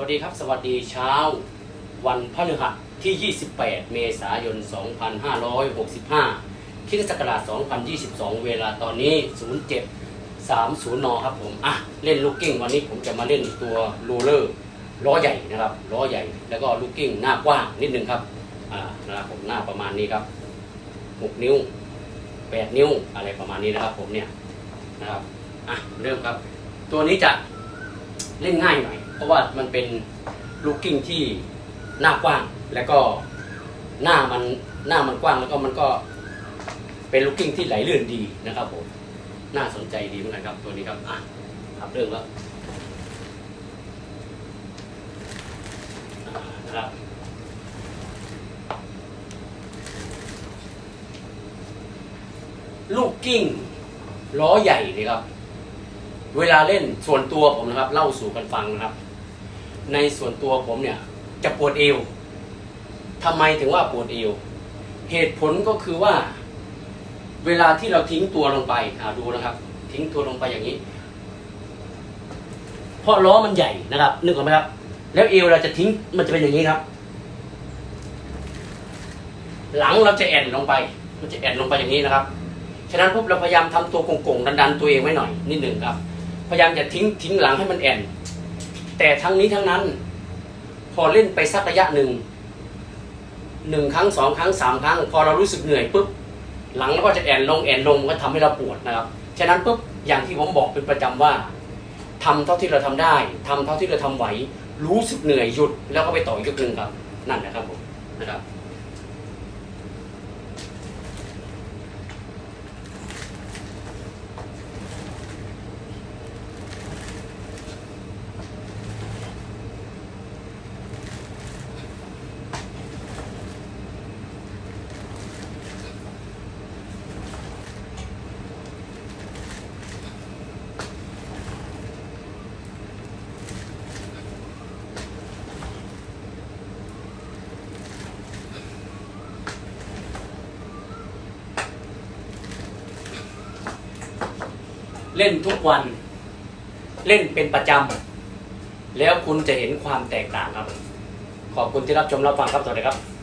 วัสดีครับ สวัสดีเช้า วันพฤหัสที่ 28 เมษายน 2565คริสตศักราช2022 เวลาตอนนี้ 0730 น ครับผม อะ เล่นลูกกิ้งวันนี้ผมจะมาเล่นตัวรูเลอร์ล้อใหญ่นะครับ ล้อใหญ่ แล้วก็ลูกกิ้งหน้ากว้างนิดนึงครับ อ่านะครับผมหน้าประมาณนี้ครับ 6 นิ้ว 8 นิ้ว อะไรประมาณนี้นะครับผมเนี่ย นะครับ อะ เริ่มครับ ตัวนี้จะเล่นง่ายหน่อย เพราะว่ามันเป็นลูกกิ้งที่หน้ากว้างแล้วก็หน้ามันหน้ามันกว้างแล้วก็มันก็เป็นลูกกิ้งที่ไหลลื่นดีนะครับผมน่าสนใจดีเหมือนกันครับตัวนี้ครับอะครับเริ่มแล้วอ่านะครับลูกกิ้งล้อใหญ่นี่ครับ เวลาเล่นส่วนตัวผมนะครับ เล่าสู่กันฟังนะครับ ในส่วนตัวผมเนี่ย จะปวดเอวทำไมถึงว่าปวดเอว เหตุผลก็คือว่า เวลาที่เราทิ้งตัวลงไปอ่าดูนะครับ ทิ้งตัวลงไปอย่างนี้ เพราะล้อมันใหญ่นะครับ นึกออกไหมครับ แล้วเอวเราจะทิ้งมันจะเป็นอย่างนี้ครับ หลังเราจะแอนลงไป มันจะแอนลงไปอย่างนี้นะครับฉะนั้นปุ๊บเราพยายามทำตัวโก่งๆดันๆตัวเองไว้หน่อยนิดหนึ่งครับ พยายามจะทิ้งทิ้งหลังให้มันแอนแต่ทั้งนี้ทั้งนั้น พอเล่นไปสักระยะหนึ่งหนึ่งครั้งสองครั้งสามครั้ง พอเรารู้สึกเหนื่อยปุ๊บหลังเราก็จะแอนลงแอนลงก็ทำให้เราปวดนะครับฉะนั้นปุ๊บอย่างที่ผมบอกเป็นประจำว่าทำเท่าที่เราทำได้ทำเท่าที่เราทำไหว รู้สึกเหนื่อยหยุดแล้วก็ไปต่ออีกยกหนึ่งครับ นั่นนะครับผมนะครับ เล่นทุกวัน เล่นเป็นประจำ แล้วคุณจะเห็นความแตกต่างครับ ขอบคุณที่รับชมรับฟังครับสวัสดีครับ